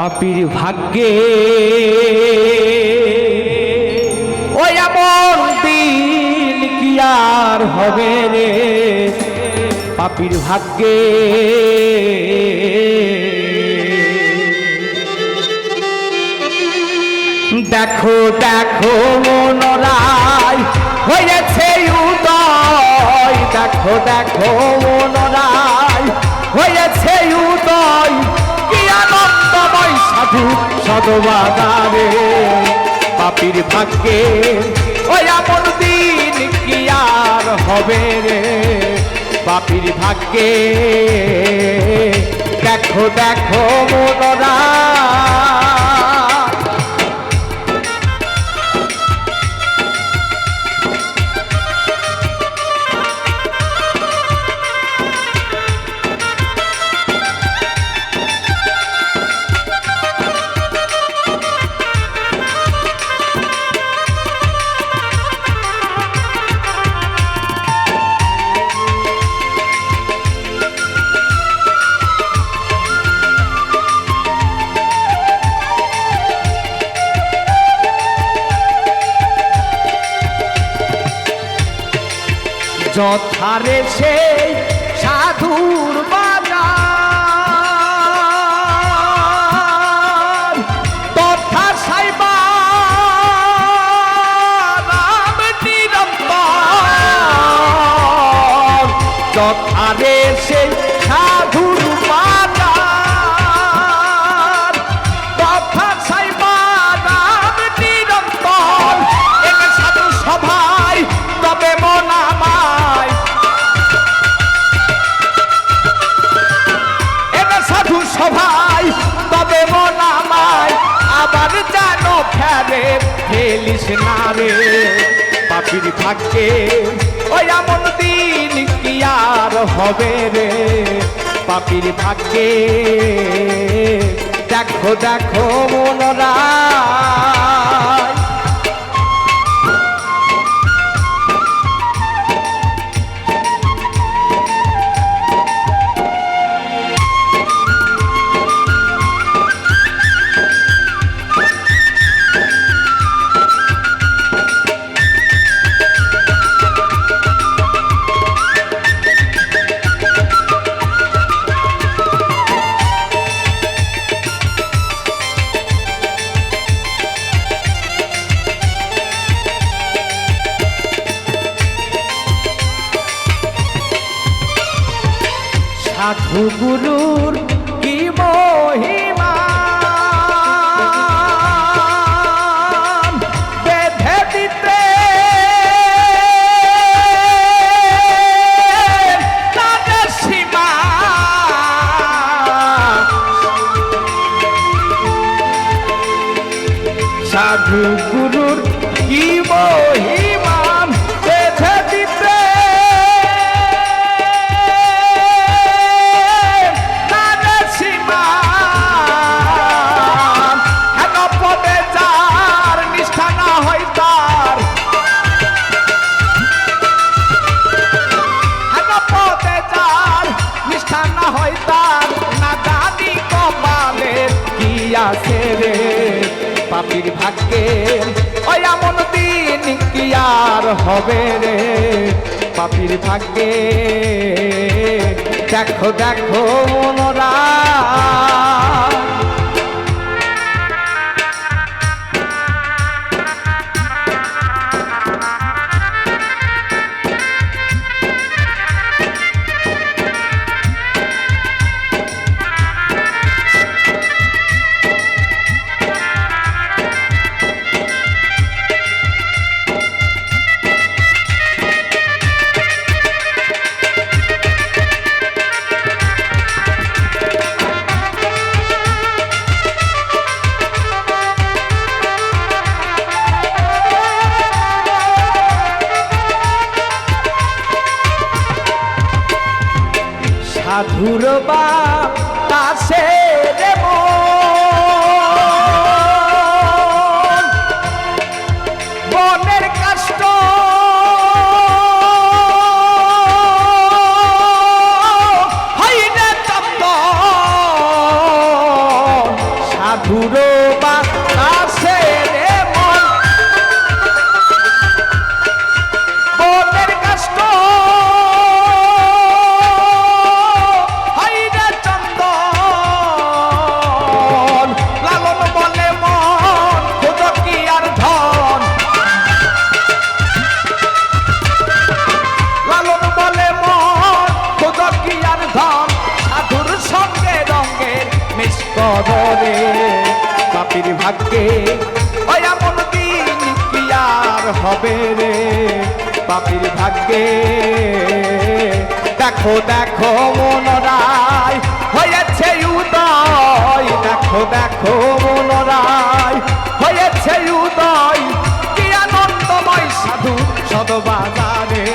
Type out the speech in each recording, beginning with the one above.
পাপির ভাগ্যে। ওই এমন দিন কি আর হবে রে? পাপির ভাগ্যে। দেখো দেখো মনোরায় হয়েছে উদয়। দেখো দেখো মনোরায় হয়েছে উদয়। পাপির ভাগ্যে ওই আপন দিন কি আর হবে রে? পাপির ভাগ্যে দেখো দেখো মনোরায় যথারে সেই সাধুর বাজার। তথা সাইবা রাম সভায়, তবে মন আমায় আবার জানো ফেরে ফেলিস না রে। পাপির ভাগ্যে ওই এমন দিন কি আর হবে রে? পাপির ভাগ্যে দেখো দেখো মনরায় সাধু গুরুর কি মহিমা? বেঁধে দিতে। তাদের সীমা। সাধু গুরুর কি মহিমা? হবে রে পাপির ভাগ্যে। দেখো দেখো মনোরা। সাধুর ভাগ্যে এমন দিন কি আর হবে রে? পাপির ভাগ্যে। দেখো দেখো মনরায় হয়েছে উদয়। দেখো দেখো মনরায় হয়েছে উদয়। কি আনন্দময় সাধু সদবাজারে।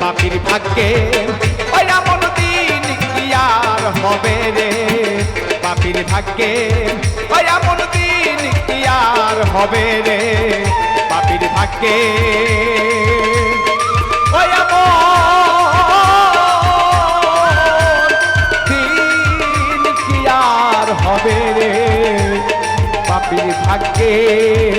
পাপির ভাগ্যে এমন দিন কি আর হবে রে? পাপির ভাগ্যে হবে রে পাপির থাকে আর হবে রে পাপির ভাগ্যে?